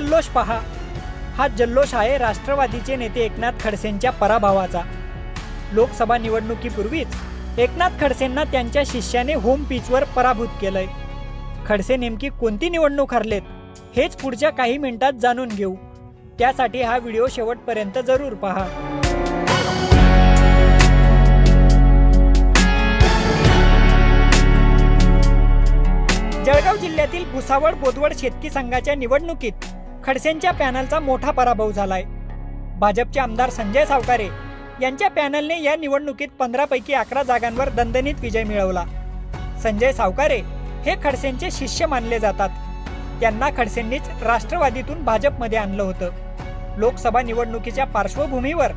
जल्लोष पहा. हा जल्लोष आहे राष्ट्रवादीचे नेते एकनाथ खडसेंच्या पराभवाचा. लोकसभा निवडणुकीपूर्वीच एकनाथ खडसेंना त्यांच्या शिष्याने होम पिचवर पराभूत केलंय. खडसे नेमकी कोणती निवडणूक हरलेत हेच पुढच्या काही मिनिटात जाणून घेऊ. त्यासाठी हा व्हिडिओ शेवटपर्यंत जरूर पहा. जळगाव जिल्ह्यातील भुसावळ बोदवड शेतकी संघाच्या निवडणुकीत खडसेंच्या पॅनलचा मोठा पराभव झालाय. भाजपचे आमदार संजय सावकारे यांच्या पॅनलने या निवडणुकीत पंधरापैकी अकरा जागांवर दणदणीत विजय मिळवला. संजय सावकारे हे खडसेंचे शिष्य मानले जातात. त्यांना खडसेंनीच राष्ट्रवादीतून भाजपमध्ये आणलं होतं. लोकसभा निवडणुकीच्या पार्श्वभूमीवर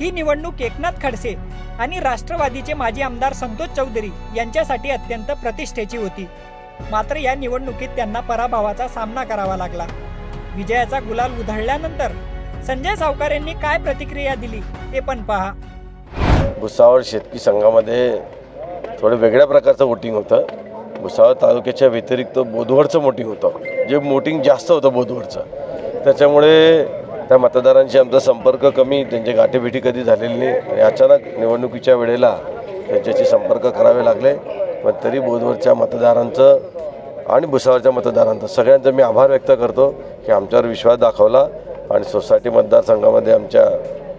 ही निवडणूक एकनाथ खडसे आणि राष्ट्रवादीचे माजी आमदार संतोष चौधरी यांच्यासाठी अत्यंत प्रतिष्ठेची होती. मात्र या निवडणुकीत त्यांना पराभवाचा सामना करावा लागला. विजयाचा गुलाल उधळल्यानंतर संजय सावकारेंनी काय प्रतिक्रिया दिली ते पण पहा. भुसावळ शेतकी संघामध्ये थोडं वेगळ्या प्रकारचं वोटिंग होतं. भुसावळ तालुक्याच्या व्यतिरिक्त बोधवडचं वोटिंग होतं. जे वोटिंग जास्त होतं बोधवडचं. त्याच्यामुळे त्या मतदारांशी आमचा संपर्क कमी त्यांचे गाठीभेटी कधी झालेली नाही. अचानक निवडणुकीच्या वेळेला त्यांच्याशी संपर्क करावे लागले. पण तरी बोधवडच्या मतदारांचं आणि भुसावळच्या मतदारांचा सगळ्यांचा मी आभार व्यक्त करतो की आमच्यावर विश्वास दाखवला आणि सोसायटी मतदारसंघामध्ये आमच्या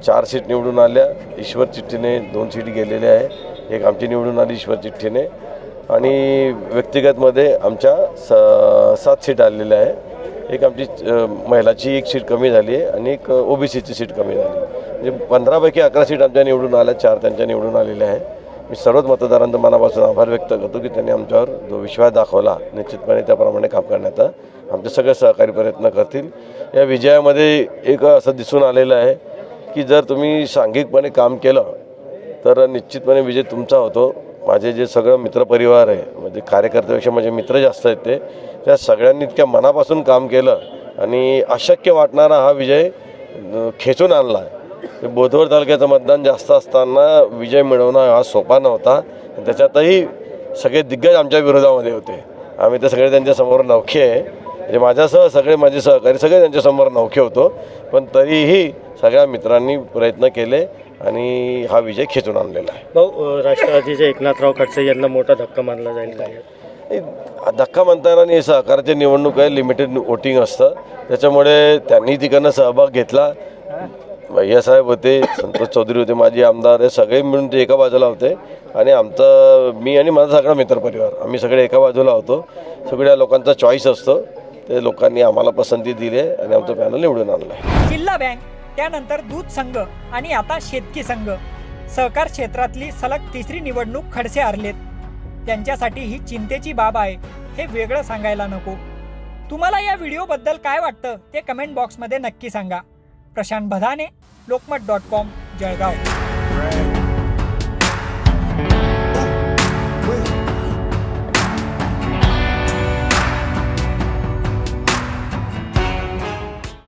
चार सीट निवडून आल्या. ईश्वर चिठ्ठीने दोन सीट गेलेल्या आहे. एक आमची निवडून आली ईश्वर चिठ्ठीने. आणि व्यक्तिगतमध्ये आमच्या स सात सीट आलेल्या आहे. एक आमची महिलाची एक सीट कमी झाली आहे आणि एक ओबीसीची सीट कमी झाली म्हणजे पंधरापैकी अकरा सीट आमच्या निवडून आल्या चार त्यांच्या निवडून आलेल्या आहे मी सर्वच मतदारांचा मनापासून आभार व्यक्त करतो की त्यांनी आमच्यावर जो विश्वास दाखवला निश्चितपणे त्याप्रमाणे काम करण्याचा आमचे सगळे सहकारी प्रयत्न करतील. या विजयामध्ये एक असं दिसून आलेलं आहे की जर तुम्ही सांघिकपणे काम केलं तर निश्चितपणे विजय तुमचा होतो. माझे जे सगळं मित्रपरिवार आहे म्हणजे कार्यकर्त्यापेक्षा माझे मित्र जास्त आहेत ते त्या सगळ्यांनी इतक्या मनापासून काम केलं आणि अशक्य वाटणारा हा विजय खेचून आणला आहे. ते बोधवड तालुक्याचं मतदान जास्त असताना विजय मिळवणं हा सोपा नव्हता. त्याच्यातही सगळे दिग्गज आमच्या विरोधामध्ये होते. आम्ही तर सगळे त्यांच्यासमोर नौखे आहे. म्हणजे माझ्यासह सगळे माझे सहकारी सगळे त्यांच्यासमोर नौखे होतो. पण तरीही सगळ्या मित्रांनी प्रयत्न केले आणि हा विजय खेचून आणलेला आहे. भाऊ राष्ट्रवादीचे एकनाथराव खडसे यांना मोठा धक्का मानला जाईल काय? धक्का म्हणताना नाही सहकाराची निवडणूक आहे लिमिटेड वोटिंग असतं. त्याच्यामुळे त्यांनी तिकडनं सहभाग घेतला. भैयासाहेब होते संतोष चौधरी होते माझे आमदार हे सगळे मिळून ते एका बाजूला होते. आणि आमचं मी आणि माझा सगळा मित्रपरिवार आम्ही सगळे एका बाजूला होतो. सगळ्या लोकांचा चॉईस असतो. ते लोकांनी आम्हाला पसंती दिली आणि आमचं पॅनल निवडून आणलं आहे. जिल्हा बँक त्यानंतर दूध संघ आणि आता शेतकी संघ. सहकार क्षेत्रातली सलग तिसरी निवडणूक खडसे हरलेत. त्यांच्यासाठी ही चिंतेची बाब आहे हे वेगळं सांगायला नको. तुम्हाला या व्हिडिओबद्दल काय वाटतं ते कमेंट बॉक्समध्ये नक्की सांगा. Prashant Bhadane Lokmat dot com Jalgaon.